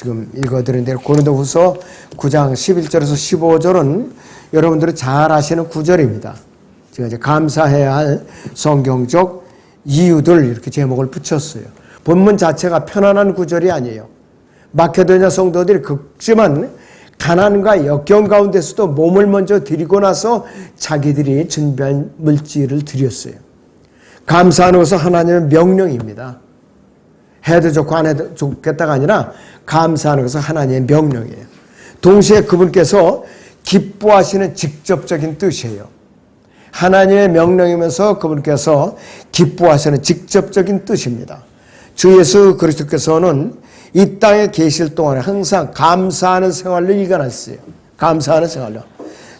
지금 읽어드린 대로 고린도후서 9장 11절에서 15절은 여러분들이 잘 아시는 구절입니다. 제가 이제 감사해야 할 성경적 이유들 이렇게 제목을 붙였어요. 본문 자체가 편안한 구절이 아니에요. 마케도냐 성도들이 극심한 가난과 역경 가운데서도 몸을 먼저 드리고 나서 자기들이 준비한 물질을 드렸어요. 감사하는 것은 하나님의 명령입니다. 해도 좋고 안 해도 좋겠다가 아니라 감사하는 것은 하나님의 명령이에요. 동시에 그분께서 기뻐하시는 직접적인 뜻이에요. 하나님의 명령이면서 그분께서 기뻐하시는 직접적인 뜻입니다. 주 예수 그리스도께서는 이 땅에 계실 동안에 항상 감사하는 생활로 일관했어요. 감사하는 생활로.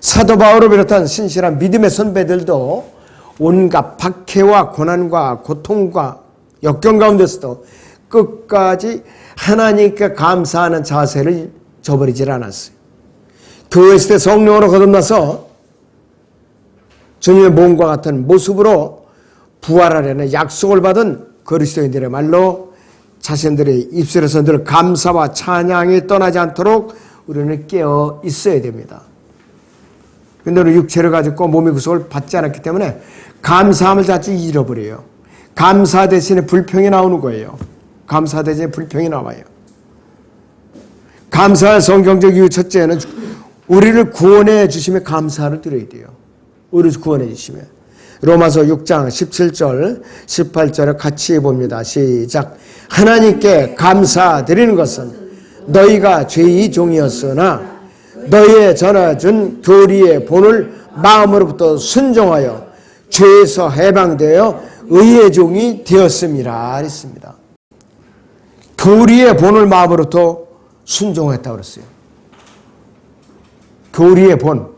사도 바울을 비롯한 신실한 믿음의 선배들도 온갖 박해와 고난과 고통과 역경 가운데서도 끝까지 하나님께 감사하는 자세를 저버리질 않았어요. 교회 있을 때 성령으로 거듭나서 주님의 몸과 같은 모습으로 부활하려는 약속을 받은 그리스도인들의 말로 자신들의 입술에서 늘 감사와 찬양이 떠나지 않도록 우리는 깨어 있어야 됩니다. 근데 우리 육체를 가지고 몸의 구속을 받지 않았기 때문에 감사함을 자주 잃어버려요. 감사 대신에 불평이 나오는 거예요. 감사 대신에 불평이 나와요. 감사할 성경적 이유 첫째는 우리를 구원해 주심에 감사를 드려야 돼요. 우리를 구원해 주시면. 로마서 6장 17절, 18절을 같이 봅니다. 시작. 하나님께 감사드리는 것은 너희가 죄의 종이었으나 너희의 전해준 교리의 본을 마음으로부터 순종하여 죄에서 해방되어 의의 종이 되었음이라 했습니다. 교리의 본을 마음으로부터 순종했다고 그랬어요. 교리의 본.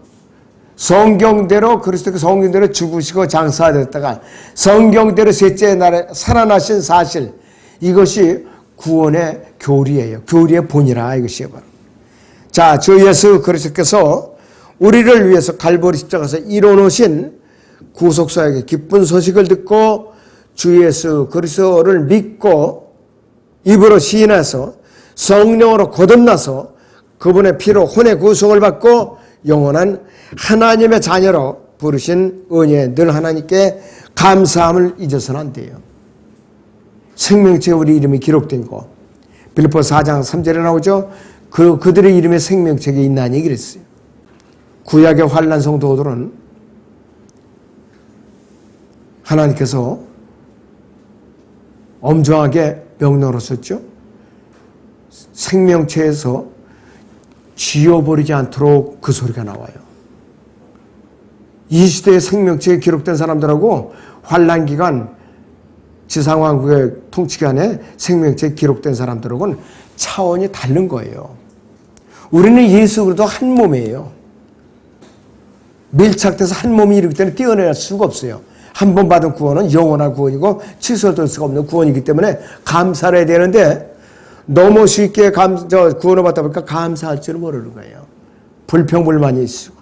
성경대로 그리스도께 성경대로 죽으시고 장사됐다가 성경대로 셋째 날에 살아나신 사실 이것이 구원의 교리예요. 교리의 본이라 이것이에요. 자, 주 예수 그리스도께서 우리를 위해서 갈보리 십자가에서 이뤄놓으신 구속사에게 기쁜 소식을 듣고 주 예수 그리스도를 믿고 입으로 시인해서 성령으로 거듭나서 그분의 피로 혼의 구속을 받고 영원한 하나님의 자녀로 부르신 은혜 늘 하나님께 감사함을 잊어서는 안 돼요. 생명체에 우리 이름이 기록된 거. 빌리포 4장 3절에 나오죠. 그, 그들의 이름에 생명책에 있나니 그랬어요. 구약의 환란 성도들은 하나님께서 엄정하게 명령을 하셨죠. 생명체에서 지워버리지 않도록 그 소리가 나와요. 이 시대의 생명체에 기록된 사람들하고 환란 기간 지상왕국의 통치 기간에 생명체에 기록된 사람들하고는 차원이 다른 거예요. 우리는 예수 그리스도 한 몸이에요. 밀착돼서 한 몸이 이르기 때문에 떼어낼 수가 없어요. 한 번 받은 구원은 영원한 구원이고 취소될 수가 없는 구원이기 때문에 감사를 해야 되는데 너무 쉽게 감, 저 구원을 받다 보니까 감사할 줄을 모르는 거예요. 불평불만이 있고.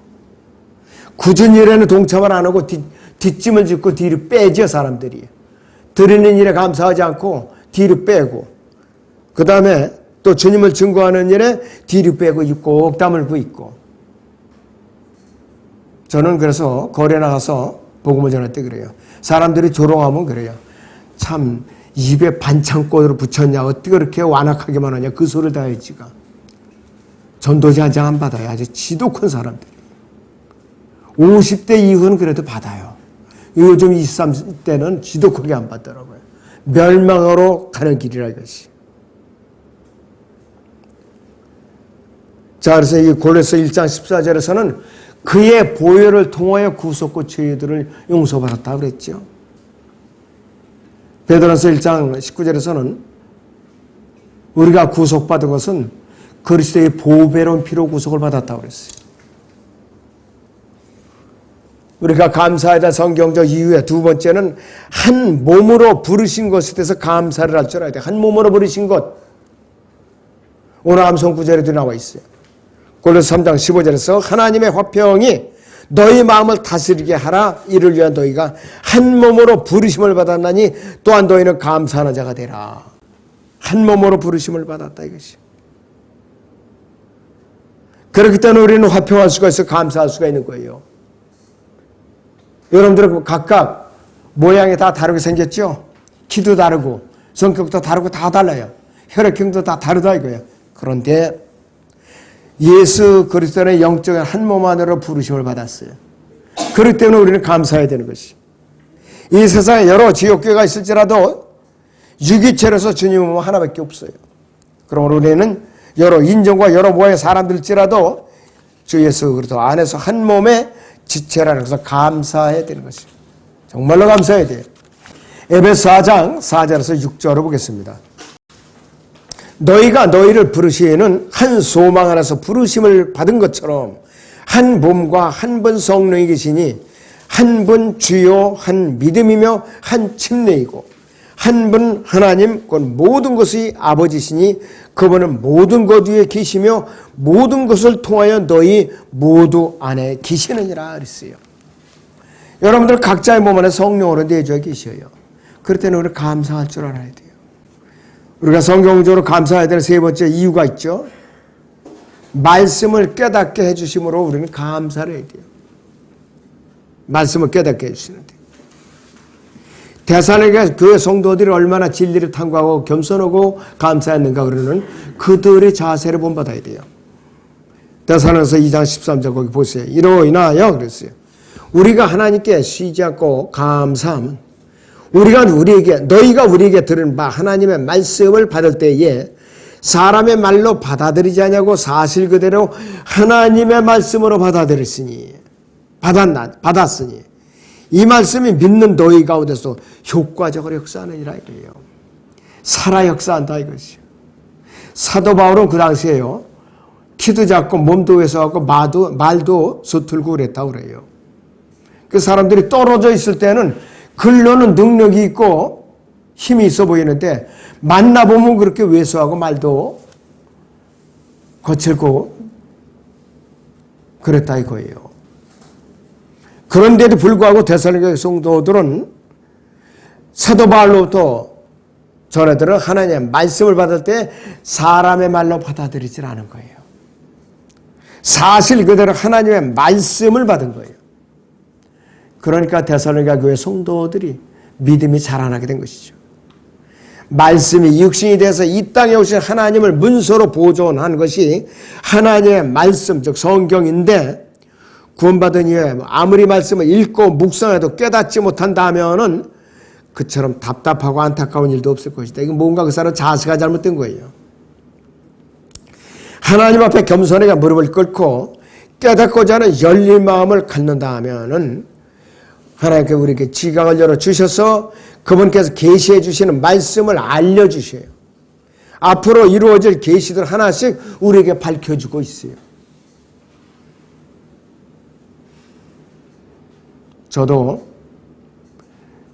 굳은 일에는 동참을 안 하고 뒷, 뒷짐을 짓고 뒤로 빼죠, 사람들이. 드리는 일에 감사하지 않고 뒤로 빼고. 그 다음에 또 주님을 증거하는 일에 뒤로 빼고 꼭 다물고 있고. 저는 그래서 거리에 나가서 복음을 전할 때 그래요. 사람들이 조롱하면 그래요. 참 입에 반창고를 붙였냐 어떻게 그렇게 완악하게만 하냐 그 소리를 다 했지가. 전도지 한 장 안 받아요. 아주 지도 큰 사람들이. 50대 이후는 그래도 받아요. 요즘 20, 30대는 지도 크게 안 받더라고요. 멸망으로 가는 길이라 이것이. 자, 그래서 이 골로새 1장 14절에서는 그의 보혈을 통하여 구속과 죄들을 용서받았다 그랬죠. 베드로서 1장 19절에서는 우리가 구속받은 것은 그리스도의 보배로운 피로 구속을 받았다고 그랬어요. 우리가 될 성경적 이유의 두 번째는 한 몸으로 부르신 것에 대해서 감사를 할 줄 알아야 돼. 한 몸으로 부르신 것. 오늘 암송 구절에도 나와 있어요. 골로새 3장 15절에서 하나님의 화평이 너희 마음을 다스리게 하라 이를 위한 너희가 한 몸으로 부르심을 받았나니 또한 너희는 감사하는 자가 되라. 한 몸으로 부르심을 받았다 이것이. 그렇기 때문에 우리는 화평할 수가 있어 감사할 수가 있는 거예요. 여러분들은 각각 모양이 다 다르게 생겼죠? 키도 다르고 성격도 다르고 다 달라요. 혈액형도 다 다르다 이거예요. 그런데 예수 그리스도의 영적인 한 몸 안으로 부르심을 받았어요. 그렇기 때문에 우리는 감사해야 되는 것이. 이 세상에 여러 지옥교가 있을지라도 유기체로서 주님은 하나밖에 없어요. 그러므로 우리는 여러 인종과 여러 모양의 사람들일지라도 주 예수 그리스도 안에서 한 몸의 지체라는 것을 감사해야 되는 것이에요. 정말로 감사해야 돼요. 에베소 4장 4절에서 6절을 보겠습니다. 너희가 너희를 부르시에는 한 소망 안에서 부르심을 받은 것처럼 한 몸과 한 분 성령이 계시니 한 분 주요 한 믿음이며 한 침례이고 한 분 하나님 곧 모든 것이 아버지시니 그분은 모든 것 위에 계시며 모든 것을 통하여 너희 모두 안에 계시느니라 그랬어요. 여러분들 각자의 몸 안에 성령으로 내주어 계셔요. 그럴 때는 우리 감사할 줄 알아야 돼요. 우리가 성경적으로 감사해야 되는 세 번째 이유가 있죠. 말씀을 깨닫게 해주심으로 우리는 감사를 해야 돼요. 말씀을 깨닫게 해주시는데. 대사로가 그 성도들이 얼마나 진리를 탐구하고 겸손하고 감사했는가 그러는 그들의 자세를 본받아야 돼요. 대사로서 2장 13절 거기 보세요. 이로 인하여 그랬어요. 우리가 하나님께 쉬지 않고 감사함은 우리가 우리에게 너희가 우리에게 들은 바 하나님의 말씀을 받을 때에 사람의 말로 받아들이지 않냐고 사실 그대로 하나님의 말씀으로 받아들였으니 받았나 받았으니 이 말씀이 믿는 너희 가운데서 효과적으로 역사하느니라 이래요. 살아 역사한다 이것이요. 사도 바울은 그 당시에요. 키도 작고 몸도 왜소하고 말도, 말도 서툴고 그랬다고 그래요. 그 사람들이 떨어져 있을 때는 글로는 능력이 있고 힘이 있어 보이는데 만나보면 그렇게 왜소하고 말도 거칠고 그랬다 이거예요. 그런데도 불구하고 대살로니가 성도들은 사도 바울로부터 전해들은 하나님의 말씀을 받을 때 사람의 말로 받아들이질 않은 거예요. 사실 그대로 하나님의 말씀을 받은 거예요. 그러니까 대살로니가 교회 성도들이 믿음이 자라나게 된 것이죠. 말씀이 육신이 돼서 이 땅에 오신 하나님을 문서로 보존한 것이 하나님의 말씀 즉 성경인데 구원받은 이후에 아무리 말씀을 읽고 묵상해도 깨닫지 못한다면은 그처럼 답답하고 안타까운 일도 없을 것이다. 이건 뭔가 그 사람 자세가 잘못된 거예요. 하나님 앞에 겸손하게 무릎을 꿇고 깨닫고자 하는 열린 마음을 갖는다 하면은 하나님께 우리에게 지각을 열어 주셔서 그분께서 계시해 주시는 말씀을 알려 주셔요. 앞으로 이루어질 계시들 하나씩 우리에게 밝혀 주고 있어요. 저도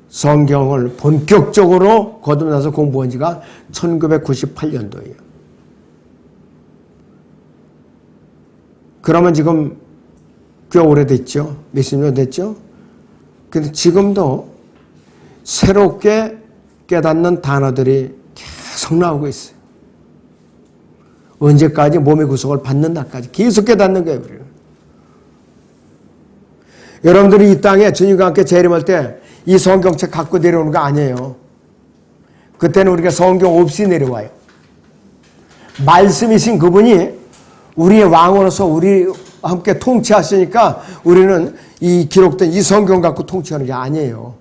성경을 본격적으로 거듭나서 공부한 지가 1998년도예요. 그러면 지금 꽤 오래됐죠? 몇십 년 됐죠? 근데 지금도 새롭게 깨닫는 단어들이 계속 나오고 있어요. 언제까지 몸의 구속을 받는 날까지 계속 깨닫는 거예요, 우리는. 여러분들이 이 땅에 주님과 함께 재림할 때 이 성경책 갖고 내려오는 거 아니에요. 그때는 우리가 성경 없이 내려와요. 말씀이신 그분이 우리의 왕으로서 우리 함께 통치하시니까 우리는 이 기록된 이 성경 갖고 통치하는 게 아니에요.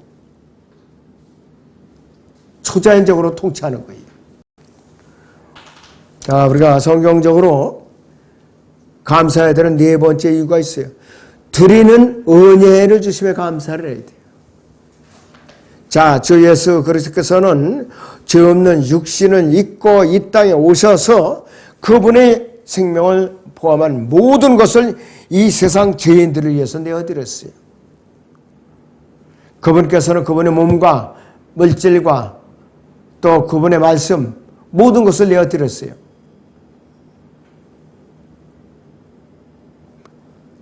초자연적으로 통치하는 거예요. 자, 우리가 성경적으로 감사해야 되는 네 번째 이유가 있어요. 드리는 은혜를 주심에 감사를 해야 돼요. 자, 주 예수 그리스도께서는 죄 없는 육신은 있고 이 땅에 오셔서 그분의 생명을 포함한 모든 것을 이 세상 죄인들을 위해서 내어드렸어요. 그분께서는 그분의 몸과 물질과 또 그분의 말씀 모든 것을 내어드렸어요.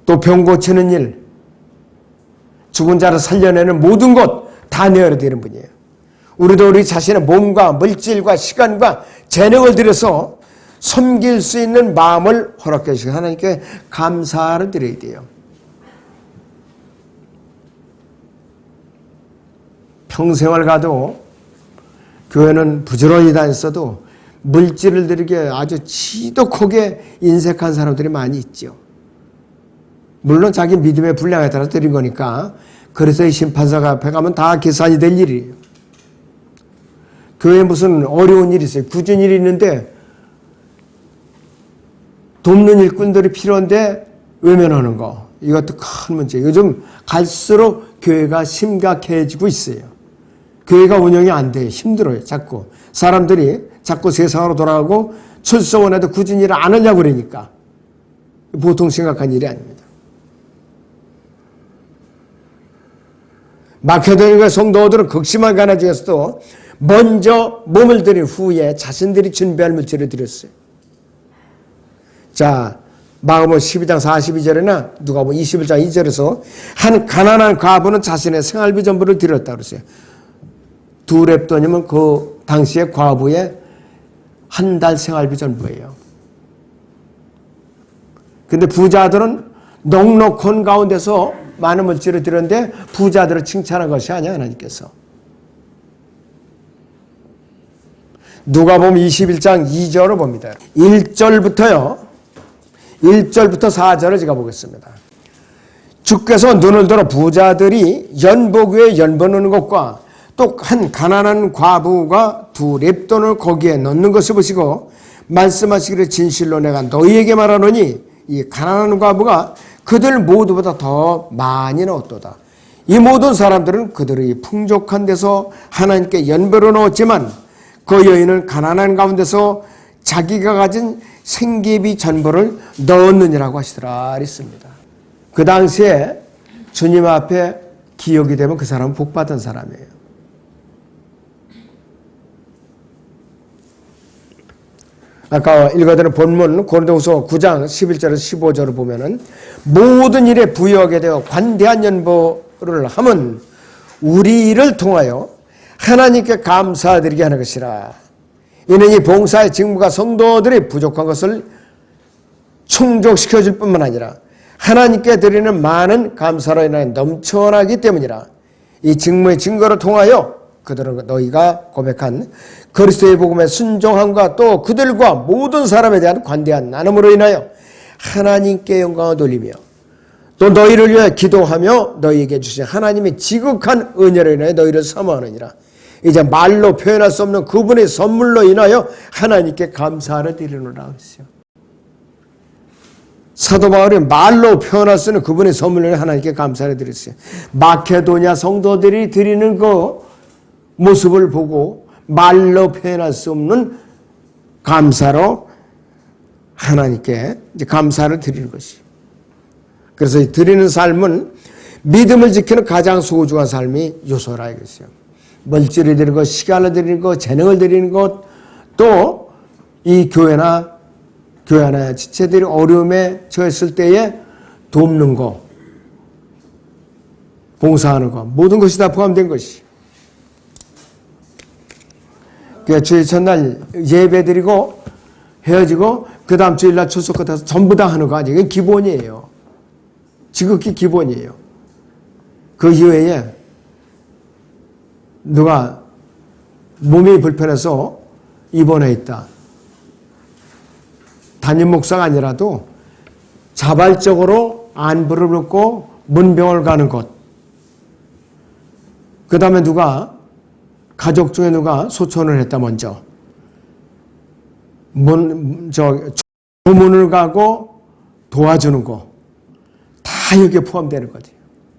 또 병 고치는 일, 죽은 자를 살려내는 모든 것 다 내어드리는 분이에요. 우리도 우리 자신의 몸과 물질과 시간과 재능을 들여서 섬길 수 있는 마음을 허락해 주시고 하나님께 감사를 드려야 돼요. 평생을 가도 교회는 부지런히 다녔어도 물질을 들이게 아주 지독하게 인색한 사람들이 많이 있죠. 물론 자기 믿음의 분량에 따라 드린 거니까 그래서 이 심판사가 앞에 가면 다 계산이 될 일이에요. 교회에 무슨 어려운 일이 있어요. 굳은 일이 있는데 돕는 일꾼들이 필요한데 외면하는 거. 이것도 큰 문제. 요즘 갈수록 교회가 심각해지고 있어요. 교회가 운영이 안 돼. 힘들어요. 자꾸. 사람들이 자꾸 세상으로 돌아가고 출소원에도 굳은 일을 안 하려고 그러니까. 보통 심각한 일이 아닙니다. 마케도니가 성도들은 극심한 가나 중에서도 먼저 몸을 들인 후에 자신들이 준비할 물질을 드렸어요. 자, 마가복 12장 42절에나 누가 보면 21장 2절에서 한 가난한 과부는 자신의 생활비 전부를 드렸다 그랬어요. 두 랩돈이면 그 당시에 과부의 한 달 생활비 전부예요. 근데 부자들은 넉넉한 가운데서 많은 물질을 드렸는데 부자들을 칭찬한 것이 아니야 하나님께서. 누가 보면 21장 2절을 봅니다. 1절부터요. 1절부터 4절을 제가 보겠습니다. 주께서 눈을 들어 부자들이 연복 위에 연번하는 것과 또 한 가난한 과부가 두 랩돈을 거기에 넣는 것을 보시고 말씀하시기를 진실로 내가 너희에게 말하노니 이 가난한 과부가 그들 모두보다 더 많이 넣었도다. 이 모든 사람들은 그들의 풍족한 데서 하나님께 연배로 넣었지만 그 여인은 가난한 가운데서 자기가 가진 생계비 전부를 넣었느니라고 하시더라 했습니다. 그 당시에 주님 앞에 기억이 되면 그 사람은 복 받은 사람이에요. 아까 읽어드린 본문 고린도후서 9장 11절에서 15절을 보면은 모든 일에 부여하게 되어 관대한 연보를 함은 우리 를 통하여 하나님께 감사드리게 하는 것이라. 이는 이 봉사의 직무가 성도들이 부족한 것을 충족시켜 줄 뿐만 아니라 하나님께 드리는 많은 감사로 인하여 넘쳐나기 때문이라. 이 직무의 증거를 통하여 그들은 너희가 고백한 그리스도의 복음의 순종함과 또 그들과 모든 사람에 대한 관대한 나눔으로 인하여 하나님께 영광을 돌리며 또 너희를 위해 기도하며 너희에게 주신 하나님의 지극한 은혜로 인하여 너희를 사모하느니라. 이제 말로 표현할 수 없는 그분의 선물로 인하여 하나님께 감사를 드리노라 했어요. 사도 바울이 말로 표현할 수 있는 그분의 선물로 하나님께 감사를 드렸어요. 마케도냐 성도들이 드리는 그 모습을 보고 말로 표현할 수 없는 감사로 하나님께 이제 감사를 드리는 것이. 그래서 이 드리는 삶은 믿음을 지키는 가장 소중한 삶이 요소라 이것이요. 물질을 드리는 것, 시간을 드리는 것, 재능을 드리는 것, 또 이 교회나 교회 하나의 지체들이 어려움에 처했을 때에 돕는 것, 봉사하는 것, 모든 것이 다 포함된 것이. 그 주일 첫날 예배 드리고 헤어지고 그 다음 주일날 출석 같아서 전부 다 하는 거 아니에요. 이게 기본이에요. 지극히 기본이에요. 그 이외에 누가 몸이 불편해서 입원해 있다. 담임 목사가 아니라도 자발적으로 안부를 묻고 문병을 가는 것. 그 다음에 누가 가족 중에 누가 소천을 했다 먼저 문, 저, 조문을 가고 도와주는 거. 다 여기에 포함되는 거죠.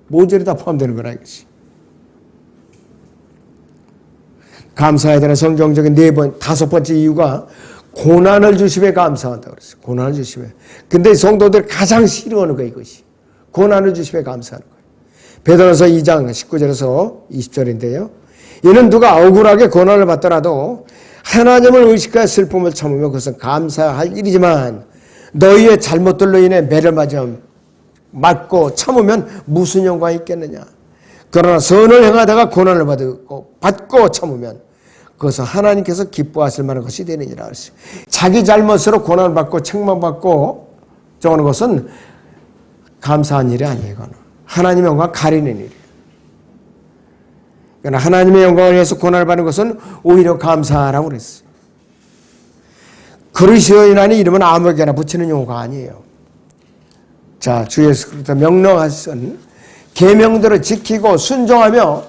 모조리 다 포함되는 거라 이것이. 감사해야 되는 성경적인 네 번, 다섯 번째 이유가 고난을 주심에 감사한다 그랬어요. 고난을 주심에. 근데 성도들 가장 싫어하는 거 이것이. 고난을 주심에 감사하는 거예요. 베드로서 2장 19절에서 20절인데요. 이는 누가 억울하게 고난을 받더라도 하나님을 의식하여 슬픔을 참으며 그것은 감사할 일이지만 너희의 잘못들로 인해 매를 맞아 맞고 참으면 무슨 영광이 있겠느냐. 그러나 선을 행하다가 고난을 받고 참으면 그것은 하나님께서 기뻐하실 만한 것이 되느니라. 자기 잘못으로 고난받고 책망받고 저는 것은 감사한 일이 아니에요. 이거는. 하나님의 영광 가리는 일이에요. 그러나 하나님의 영광을 위해서 고난을 받는 것은 오히려 감사하라고 그랬어요. 그리스도인이라는 이름은 아무에게나 붙이는 용어가 아니에요. 자, 주 예수 그리스도 명령하신 계명들을 지키고 순종하며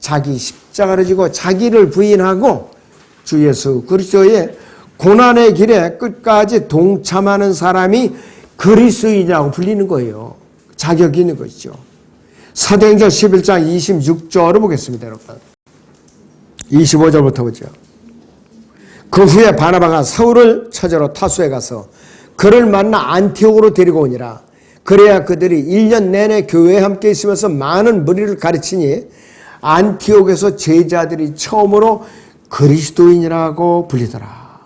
자기 십 자가를 지고 자기를 부인하고 주 예수 그리스도의 고난의 길에 끝까지 동참하는 사람이 그리스도인이라고 불리는 거예요. 자격이 있는 것이죠. 사도행전 11장 26절을 보겠습니다, 여러분. 25절부터 보죠. 그 후에 바나바가 사울을 찾으러 타수에 가서 그를 만나 안티옥으로 데리고 오니라. 그래야 그들이 1년 내내 교회에 함께 있으면서 많은 무리를 가르치니 안티옥에서 제자들이 처음으로 그리스도인이라고 불리더라.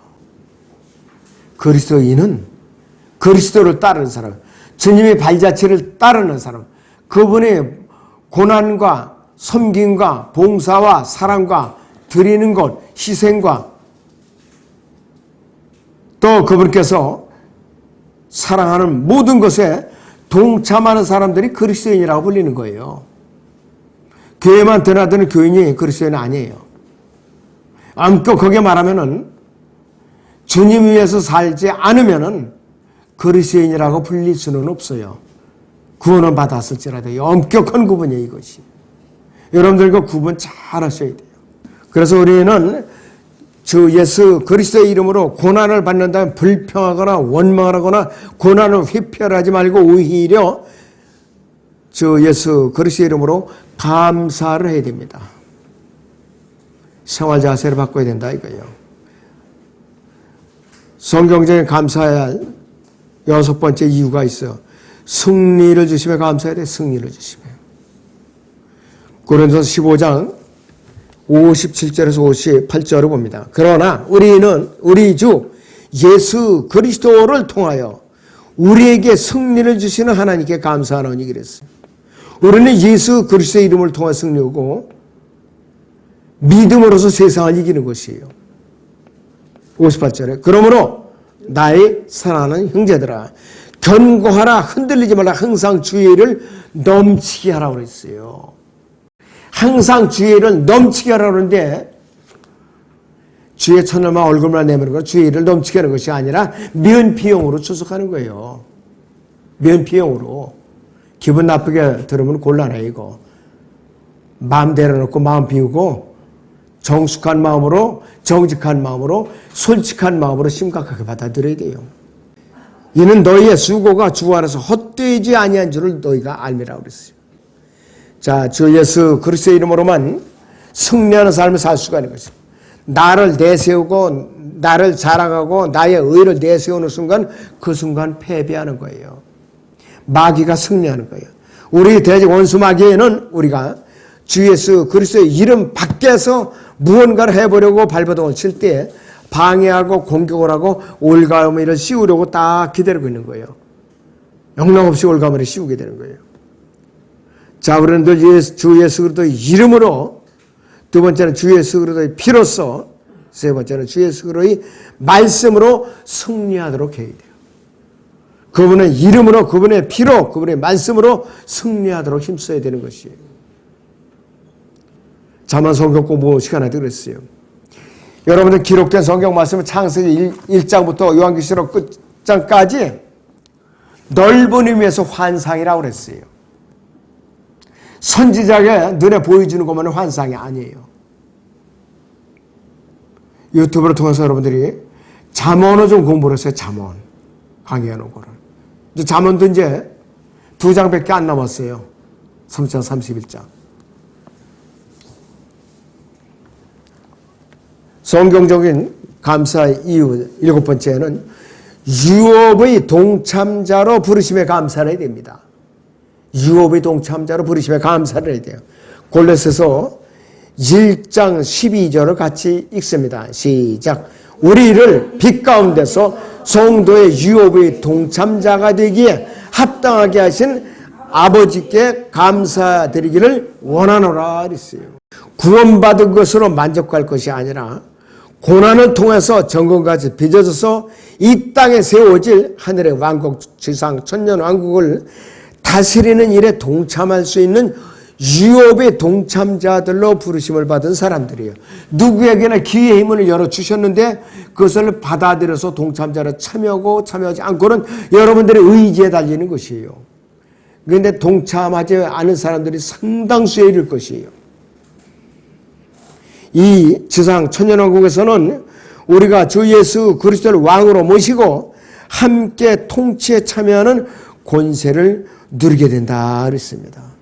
그리스도인은 그리스도를 따르는 사람, 주님의 발자취를 따르는 사람, 그분의 고난과 섬김과 봉사와 사랑과 드리는 것, 희생과 또 그분께서 사랑하는 모든 것에 동참하는 사람들이 그리스도인이라고 불리는 거예요. 교회만 드나드는 교인이 그리스도인 아니에요. 엄격하게 말하면은 주님 위해서 살지 않으면은 그리스도인이라고 불릴 수는 없어요. 구원을 받았을지라도 엄격한 구분이에요, 이것이. 여러분들 그 구분 잘 하셔야 돼요. 그래서 우리는 주 예수 그리스도의 이름으로 고난을 받는다면 불평하거나 원망하거나 고난을 회피하지 말고 오히려 주 예수 그리스도의 이름으로 감사를 해야 됩니다. 생활 자세를 바꿔야 된다 이거예요. 성경적인 할 여섯 번째 이유가 있어. 승리를 주시며 감사해야 돼. 승리를 주시며. 고린도서 15장 57절에서 58절을 봅니다. 그러나 우리는 우리 주 예수 그리스도를 통하여 우리에게 승리를 주시는 하나님께 감사하노니 그랬어요. 우리는 예수 그리스도의 이름을 통해 승리하고 믿음으로서 세상을 이기는 것이에요. 58절에 그러므로 나의 사랑하는 형제들아 견고하라 흔들리지 말라 항상 주의를 넘치게 하라고 그랬어요. 항상 주의를 넘치게 하라고 하는데 주의 천을만 얼굴만 내미는 건 주의를 넘치게 하는 것이 아니라 면피용으로 추석하는 거예요. 면피용으로. 기분 나쁘게 들으면 곤란해 이거. 마음 내려놓고 마음 비우고 정숙한 마음으로 정직한 마음으로 솔직한 마음으로 심각하게 받아들여야 돼요. 이는 너희의 수고가 주 안에서 헛되지 아니한 줄을 너희가 알미라고 그랬어요. 자, 주 예수 그리스도의 이름으로만 승리하는 삶을 살 수가 있는 것입니다. 나를 내세우고 나를 자랑하고 나의 의를 내세우는 순간 그 순간 패배하는 거예요. 마귀가 승리하는 거예요. 우리 대적 원수 마귀에는 우리가 주 예수 그리스도의 이름 밖에서 무언가를 해보려고 발버둥을 칠 때 방해하고 공격을 하고 올가미를 씌우려고 딱 기다리고 있는 거예요. 영락없이 올가미를 씌우게 되는 거예요. 자, 우리는 늘 예수, 주 예수 그리스도의 이름으로 두 번째는 주 예수 그리스도의 피로써 세 번째는 주 예수 그리스도의 말씀으로 승리하도록 해야 돼요. 그분의 이름으로 그분의 피로 그분의 말씀으로 승리하도록 힘써야 되는 것이에요. 자만 성경 공부 시간에 그랬어요. 여러분들 기록된 성경 말씀은 창세기 1, 장부터 요한계시록 끝장까지 넓은 의미에서 환상이라고 그랬어요. 선지자가 눈에 보여주는 것만은 환상이 아니에요. 유튜브를 통해서 여러분들이 잠언을 좀 공부를 했어요. 잠언. 거를. 이제 잠언도 이제 두 장밖에 안 남았어요. 3장 31장. 성경적인 감사의 이유 일곱 번째는 유업의 동참자로 부르심에 감사를 해야 됩니다. 유업의 동참자로 부르심에 감사를 해야 돼요. 골로새서 1장 12절을 같이 읽습니다. 시작. 우리를 빛 가운데서 성도의 유업의 동참자가 되기에 합당하게 하신 아버지께 감사드리기를 원하노라 그랬어요. 구원받은 것으로 만족할 것이 아니라 고난을 통해서 정권까지 빚어져서 이 땅에 세워질 하늘의 왕국 지상 천년 왕국을 다스리는 일에 동참할 수 있는 유업의 동참자들로 부르심을 받은 사람들이에요. 누구에게나 기회의 힘을 열어 주셨는데 그것을 받아들여서 동참자로 참여하고 참여하지 않고는 여러분들의 의지에 달리는 것이에요. 그런데 동참하지 않은 사람들이 상당수에 이를 것이에요. 이 지상 천년왕국에서는 우리가 주 예수 그리스도를 왕으로 모시고 함께 통치에 참여하는 권세를 누리게 된다 그랬습니다.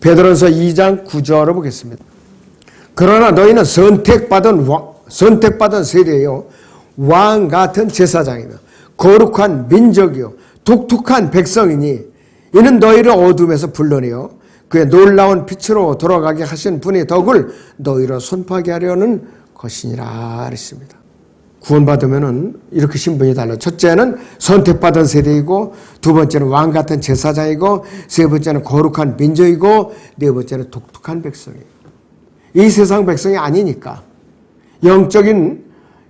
베드로서 2장 9절을 보겠습니다. 그러나 너희는 선택받은 왕, 선택받은 세대요 왕 같은 제사장이며 거룩한 민족이요 독특한 백성이니 이는 너희를 어둠에서 불러내어 그의 놀라운 빛으로 돌아가게 하신 분의 덕을 너희로 손파게 하려는 것이니라 그랬습니다. 구원받으면은 이렇게 신분이 달라. 첫째는 선택받은 세대이고, 두 번째는 왕 같은 제사장이고, 세 번째는 거룩한 민족이고, 네 번째는 독특한 백성이에요. 이 세상 백성이 아니니까 영적인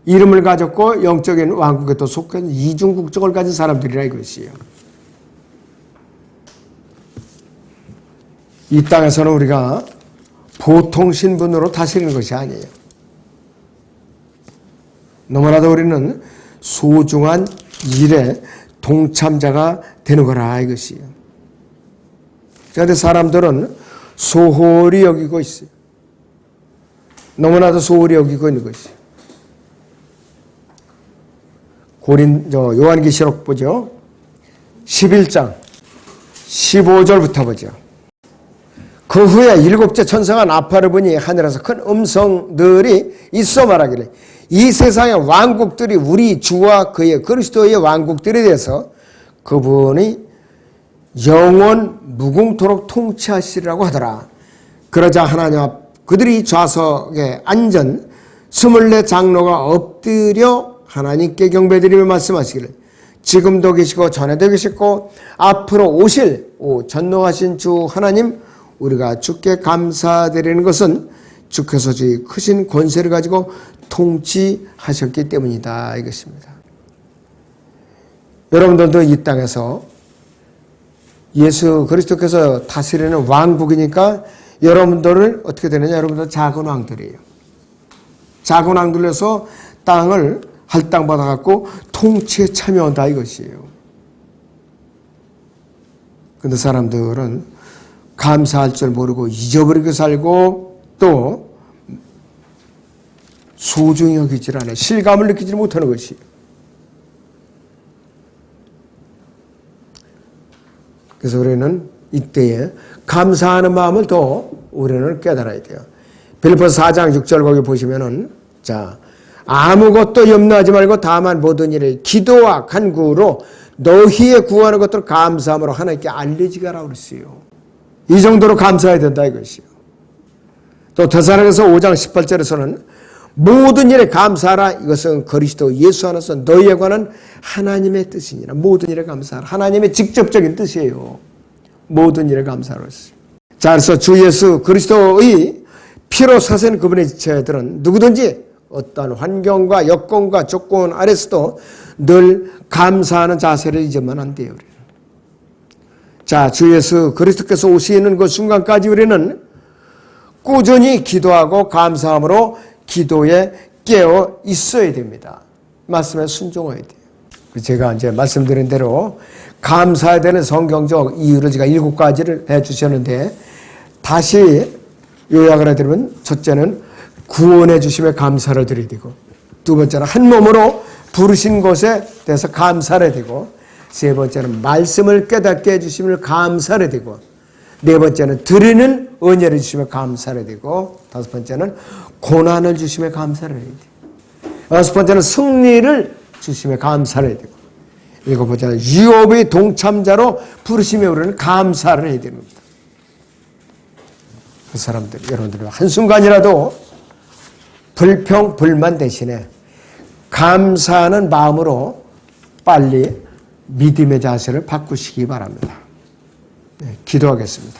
이름을 가졌고 영적인 왕국에 또 속한 이중 국적을 가진 사람들이라 이것이에요. 이 땅에서는 우리가 보통 신분으로 다스리는 것이 아니에요. 너무나도 우리는 소중한 일에 동참자가 되는 거라 이것이에요. 그런데 사람들은 소홀히 여기고 있어요. 너무나도 소홀히 여기고 있는 것이에요. 고린 저 요한계시록 보죠. 11장 15절부터 보죠. 그 후에 일곱째 천사가 나팔을 부니 하늘에서 큰 음성들이 있어 말하기를 이 세상의 왕국들이 우리 주와 그의 그리스도의 왕국들에 대해서 그분이 영원 무궁토록 통치하시리라고 하더라. 그러자 하나님 앞 그들이 좌석에 앉은 스물네 장로가 엎드려 하나님께 경배드리며 말씀하시기를 지금도 계시고 전에도 계시고 앞으로 오실 오 전능하신 주 하나님 우리가 주께 감사드리는 것은 주께서 저희 크신 권세를 가지고 통치하셨기 때문이다 이것입니다. 여러분들도 이 땅에서 예수 그리스도께서 다스리는 왕국이니까 여러분들을 어떻게 되느냐 여러분들 작은 왕들이에요. 작은 왕들에서 땅을 할당 받아갖고 통치에 참여한다 이것이에요. 근데 사람들은 감사할 줄 모르고 잊어버리고 살고 또 소중히 여기질 않아요. 실감을 느끼지 못하는 것이. 그래서 우리는 이때에 감사하는 마음을 더 우리는 깨달아야 돼요. 빌리포스 4장 6절 거기 보시면은 자 아무것도 염려하지 말고 다만 모든 일에 기도와 간구로 너희의 구하는 것들을 감사함으로 하나님께 알려지가라 그랬어요. 이 정도로 감사해야 된다 이것이요. 또 대사랑에서 5장 18절에서는 모든 일에 감사하라 이것은 그리스도 예수 안에서 너희에 관한 하나님의 뜻이니라 모든 일에 감사하라 하나님의 직접적인 뜻이에요. 모든 일에 감사하라 자 그래서 주 예수 그리스도의 피로 사신 그분의 지체들은 누구든지 어떠한 환경과 여건과 조건 아래서도 늘 감사하는 자세를 잊으면 안 돼요. 우리는. 자, 주 예수 그리스도께서 오시는 그 순간까지 우리는 꾸준히 기도하고 감사함으로 기도에 깨어 있어야 됩니다. 말씀에 순종해야 돼요. 제가 이제 말씀드린 대로 감사해야 되는 성경적 이유를 제가 일곱 가지를 해 주셨는데 다시 요약을 해드리면 첫째는 구원해 주심에 감사를 드려야 되고 두 번째는 한 몸으로 부르신 것에 대해서 감사를 되고 세 번째는 말씀을 깨닫게 해주심을 감사를 되고 네 번째는 드리는 은혜를 주시며 감사를 되고 다섯 번째는 고난을 주시며 감사를 해야 돼. 여섯 번째는 승리를 주시며 감사를 해야 되고 일곱 번째는 유업의 동참자로 부르시며 우리는 감사를 해야 됩니다. 그 사람들 여러분들 한순간이라도 불평 불만 대신에 감사하는 마음으로 빨리 믿음의 자세를 바꾸시기 바랍니다. 네, 기도하겠습니다.